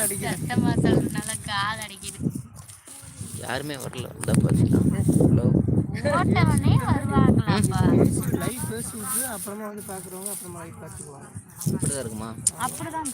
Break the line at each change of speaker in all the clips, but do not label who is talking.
கால் அடிக்குது.
சத்தமா கால் அடிக்குது.
யாருமே வரல. வந்தா ஹலோ.
ஓட்டவனே வருவாங்களாப்பா.
லைவ் பேசி விட்டு அப்புறமா வந்து பார்க்குறவங்க அப்புறமா லைவ் பார்த்துக்குவாங்க
இப்படிதான் இருக்குமா?
அப்படிதான்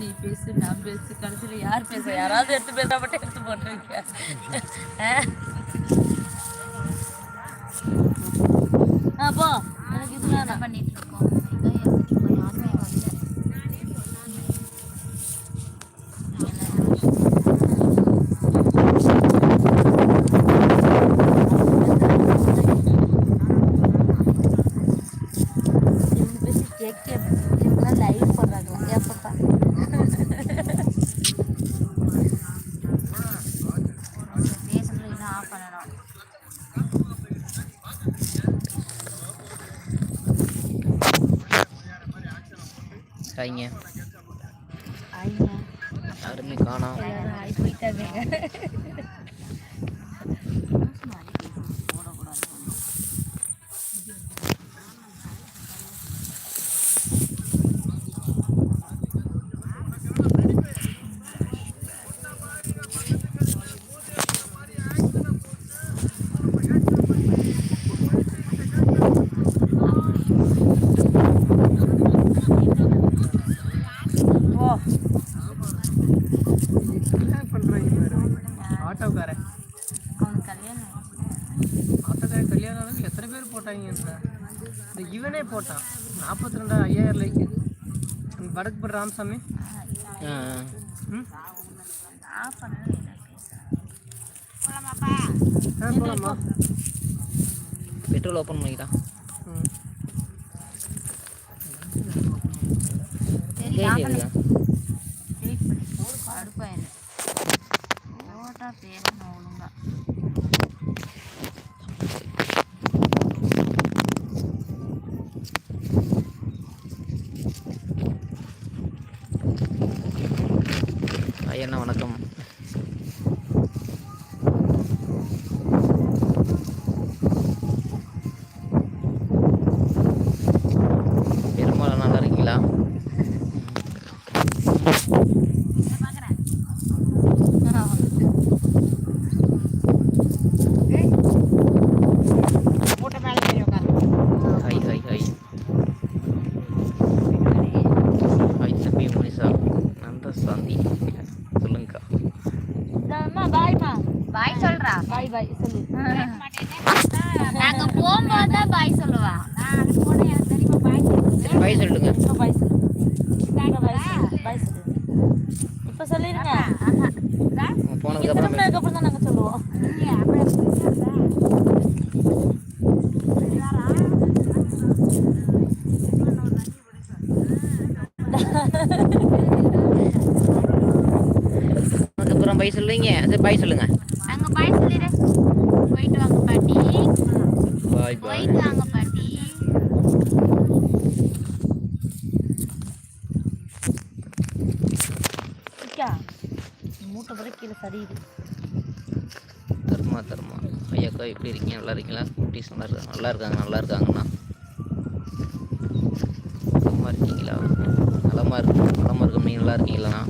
நீ பேசு நான் பேசு கடைசியில் யார் பேச யாராவது எடுத்து பேச மட்டும் எடுத்து போட்டிருக்க ஆ. போ. எனக்கு இதெல்லாம் என்ன பண்ணிட்டு இருக்கோம் யாருமே வரல ரெண்டு பேரும் கேக் இவங்களாம் லைவ் போடுறாங்களா எப்பப்பா பேசுறது இன்னும் ஆஃப் பண்ணணும்
ஹாய்ங்க யாருமே காணோம்.
இவனே போட்டான். நாற்பத்தி ரெண்டா ஐயாயிரம் லைக்கு வடக்கு பர் ராமசாமி?
ஆ.
போகலாமா
பெட்ரோல் ஓப்பன் பண்ணிக்கிட்டான்
ம்.
சரி
கேஜி
ஆஃப் பண்ணு
இருக்கா
வெயிட் பண்ணு கடுப்பாயிரு ஓட்டா பேசணும் ஒழுங்கா
ஐயண்ணா வணக்கம் பெரும்பாலும் நல்லா இருக்கீங்களா ஹாய் ஹாய் ஹாய் ஹாய் தம்பி முனிசா நந்த சாந்தி சொல்லுங்கக்கா
அம்மா பாய்மா பாய் சொல்றா பாய் பாய் சொல்லு நாங்க போகும்போது தான் பாய் சொல்லுவா நான் அது போன எனக்கு தெரியுமா பாய்
சரி பாய் சொல்லிடுங்க
பாய் சொல்லு பாய் சொல்லு இப்போ சொல்லிருங்க.
அவங்க போனதுக்கு அப்புறம்
திரும்பினதுக்கு அப்புறம் தான் நாங்க சொல்லுவோம்.
அதுக்கப்புறம் பாய் சொல்லுவீங்க. சரி பாய் சொல்லுங்க.
நாங்க பாய் சொல்லிடு. போயிட்டு வாங்க பாட்டி.
பாய் பாய்
போயிட்டு வாங்க பாட்டி மூட்டை பிறகு கீழே சரியுது.
தர்மா தர்மா. ஐயாக்கா எப்படி இருக்கீங்க? நல்லா இருக்கீங்களா? குட்டீஸ் நல்லா இருக்காங்க நல்லா இருக்காங்க நல்லா இருக்காங்கண்ணா. நலமா இருக்கீங்களா? நலமாக இருக்கு நலமாக இருக்கும் நீங்கள் நல்லா இருக்கீங்களாண்ணா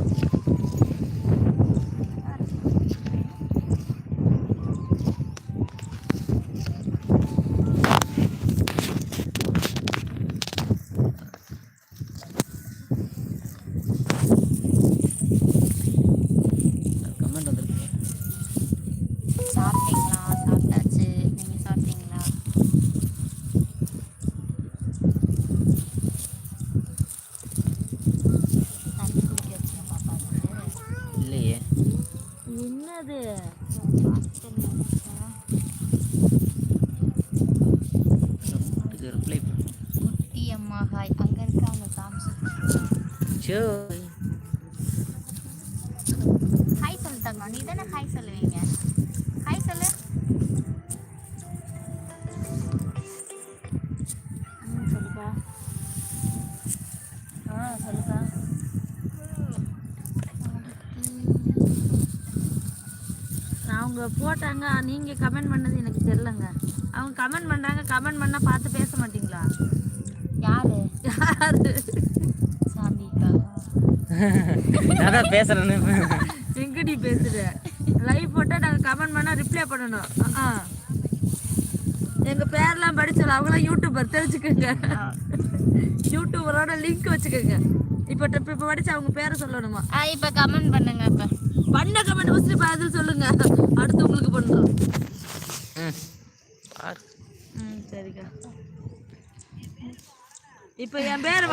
கமெண்ட் வந்திருக்கு
சாப்பிட்டீங்களா சாப்பிட்டாச்சு நீங்க சாப்பிட்டீங்களா தண்ணி குடிக்க வச்சேன் பாப்பாவுக்கு
இல்லையே
என்னது
இதுக்கு ரிப்ளை
குட்டி அம்மா ஹாய் அங்க இருக்காங்க காமிச்சு
சோ
ஹாய் சொல்லு தங்கம் நீ தானே ஹாய் சொல்லுவீங்க ஹாய் சொல்லு ம், சொல்லுப்பா ஆ சொல்லுப்பா
அவங்க போட்டாங்க நீங்க கமெண்ட் பண்ணது எனக்கு தெரியலங்க. அவங்க கமெண்ட் பண்றாங்க கமெண்ட் பண்ணா பார்த்து பேச மாட்டீங்களா? யாரு? யாரு? சாந்திக்கா.
நான் தான் பேசுறேன்னு?
எங்கடி பேசுற லைவ் போட்டா நாங்க கமெண்ட் பண்ணா ரிப்ளை பண்ணணும். அஹ், அஹ். எங்க பேர்லாம் படிச்சோம் அவங்களாம் யூடியூபர் தெரிஞ்சுக்கோங்க. யூடியூபரோட லிங்க் வச்சுக்கோங்க. இப்போ இப்போ இப்போ படிச்சு அவங்க பேரை சொல்லணுமா?
இப்போ கமெண்ட் பண்ணுங்க இப்போ.
பண்ண கமெண்ட் ஃபஸ்ட்டு பதில் சொல்லுங்க. அடுத்து உங்களுக்கு பண்றோம்.
ம். பாரு
சரிக்கா. இப்போ என் பேர்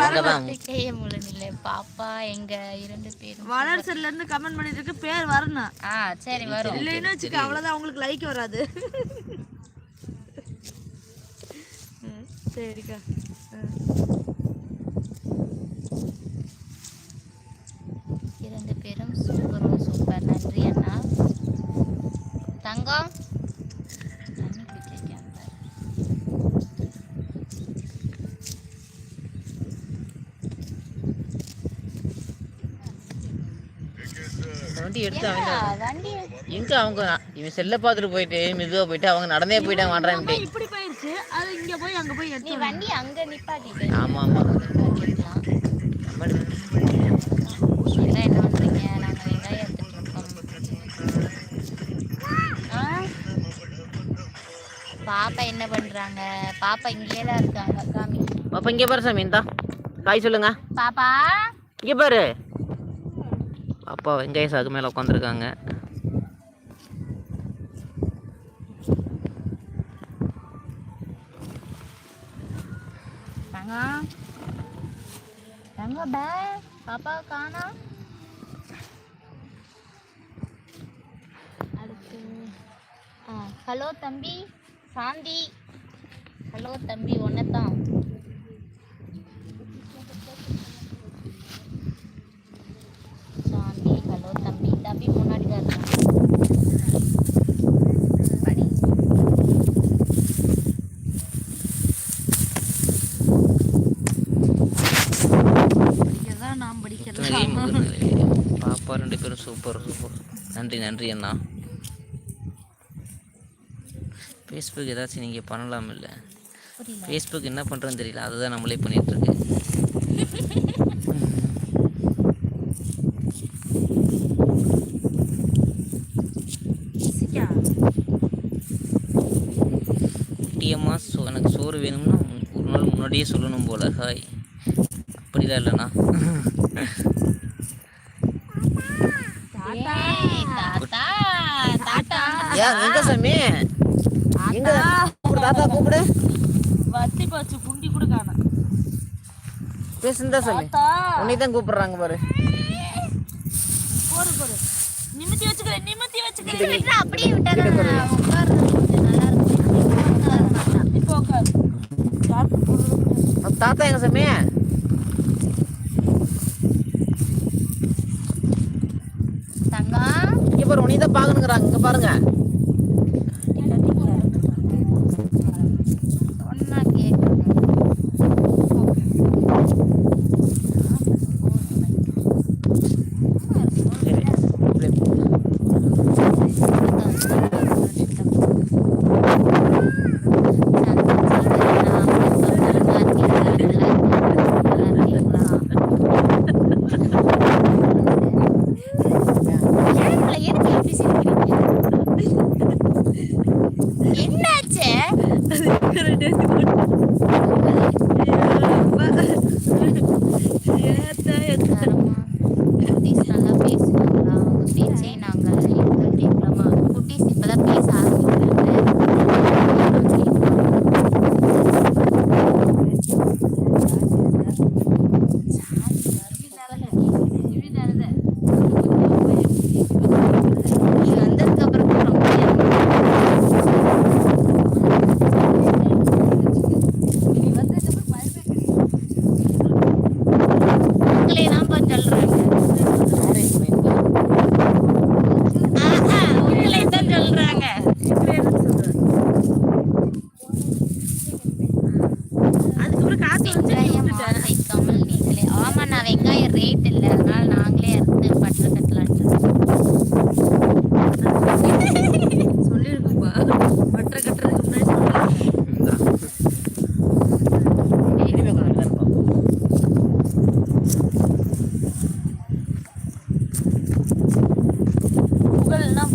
முடியல பாப்பா எங்க இரண்டு பேரும்.
வளர்ச்சில இருந்து கமெண்ட் பண்ணிட்டு இருக்கு பேர் வரணும்
ஆ சரி வரும்.
இல்லைன்னு வச்சுக்க அவ்வளோதான் உங்களுக்கு லைக் வராது. ம், சரிக்கா ம்.
இரண்டு பேரும் சூப்பர் சூப்பர் நன்றி அண்ணா தங்கம் தண்ணி குடிச்சிருக்கேன் பாரு.
இந்த வண்டி எடுத்து அவங்க எங்க அவங்க? இவன் செல்ல பார்த்துட்டு போயிட்டு மெதுவா போயிட்டு அவங்க நடந்தே போயிட்டாங்க மாட்டான்ட்டு
இப்படி. போயிருச்சு. அது இங்க போய் அங்க போய் எடுத்து
வண்டி அங்க நிப்பாட்டிட்டு
ஆமா ஆமா?
பாப்பா என்ன பண்றாங்க? பாப்பா இங்கேயே தான் இருக்காங்க. காமி
பாப்பா இங்க பாரு சாமி இந்தா. காய் சொல்லுங்க.
பாப்பா?
இங்க பாரு. பாப்பா வெங்காய சாகு மேலே உட்காந்துருக்காங்க
தங்கம் தங்கம் பே. பாப்பா காணா. அடுத்து ஆ ஹலோ தம்பி சாந்தி. ஹலோ தம்பி ஒன்று தான் ஹலோ தம்பி தம்பி முன்னாடி தான் இருக்கான் படி
தான் நான் படிக்கிறேன்
முத்துநிலை, முதுநிலை. பாப்பா ரெண்டு பேரும் சூப்பர் சூப்பர் நன்றி நன்றி அண்ணா. ஃபேஸ்புக் ஏதாச்சும் நீங்கள் பண்ணலாம் இல்லை? ஃபேஸ்புக் என்ன பண்ணுறதுன்னு தெரியல அதுதான் நம்மளே
சிக்கா.
குட்டியம்மா சோ எனக்கு சோறு வேணும்னா ஒரு நாள் முன்னாடியே சொல்லணும் போல. ஹாய். அப்படிலாம் இல்லைண்ணா
ஏய், தாத்தா தாத்தா
ஏன் எங்க சாமி? எங்க? கூப்பிடு தாத்தா கூப்பிடு.
வத்தி போச்சு புண்டி கூட காணோம்
பேசுந்தா சாமி. உன்னை தான் கூப்பிடுறாங்க பாரு.
போரு போரு நிமித்தி வச்சுக்கிறேன் நிமித்தி வச்சுக்கிறேன்
அப்படியே இருக்கும்
இப்போ உட்காரு.
தாத்தா எங்க சாமி?
தங்கம்.
இங்க பாரு உன்னை தான் பார்க்கணுங்கிறாங்க. இங்க பாருங்க.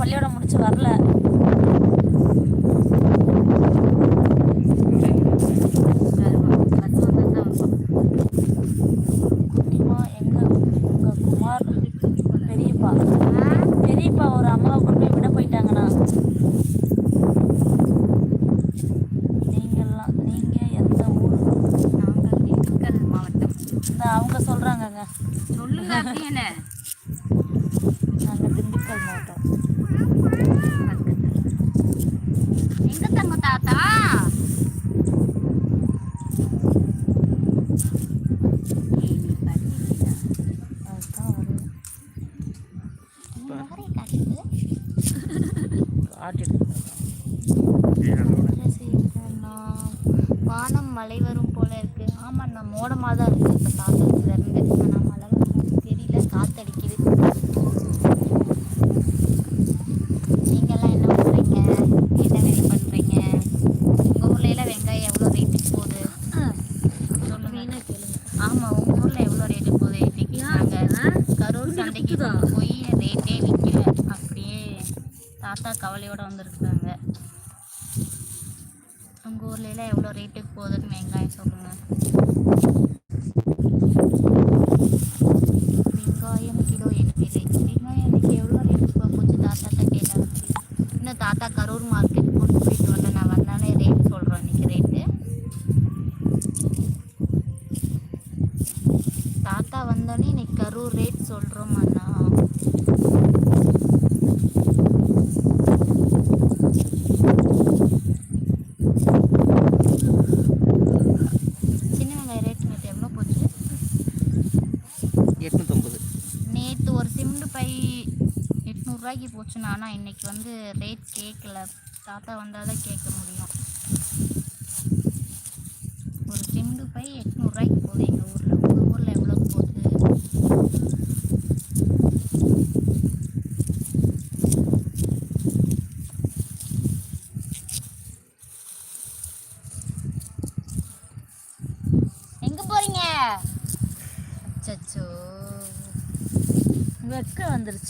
பள்ளியோட முடிச்சு வரல. 見方 கடைக்கு போய் ரேட்டே விற்கல அப்படியே தாத்தா கவலையோடு வந்திருக்காங்க கரூர் ரேட் சொல்கிறோம் அண்ணா. ரூபாய்க்கு போச்சுன்னா ஆனால் இன்னைக்கு வந்து ரேட் கேட்கல தாத்தா வந்தால் தான் கேட்க முடியும்.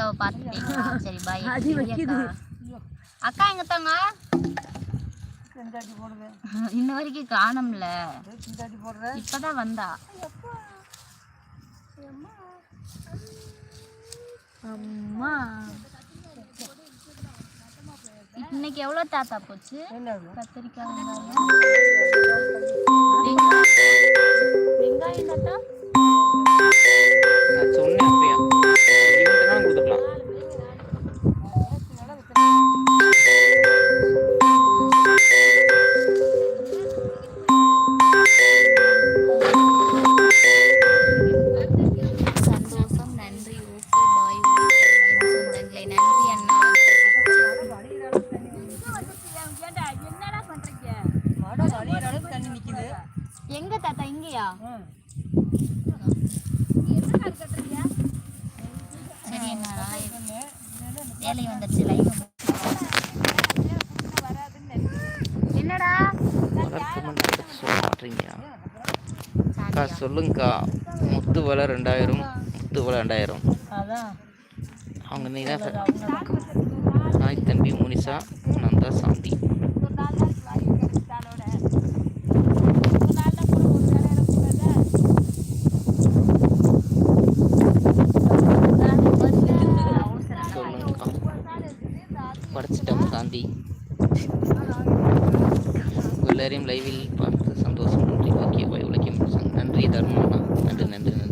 அக்காவை பார்த்துட்டீங்களா சரி பாய் அக்கா எங்க தாங்க இன்ன வரைக்கும் காணோம்ல இப்பதான் வந்தா அம்மா இன்னைக்கு எவ்வளோ தாத்தா போச்சு கத்திரிக்காய் வெங்காயம் தாத்தா
சொன்னேன்
வேலை வந்துருச்சு லைவ் என்னடா?
சொல்லுங்கக்கா. முத்து விலை ரெண்டாயிரம் முத்து விலை ரெண்டாயிரம். அவங்க நீ தான் ஹாய் தம்பி முனிஷா நான் தான் சாந்தி. எல்லாரையும் லைவில் பார்த்து சந்தோஷம் நன்றி ஓகே பாய் உழைக்கும் நன்றி தர்மம்னா நன்றி நன்றி நன்றி.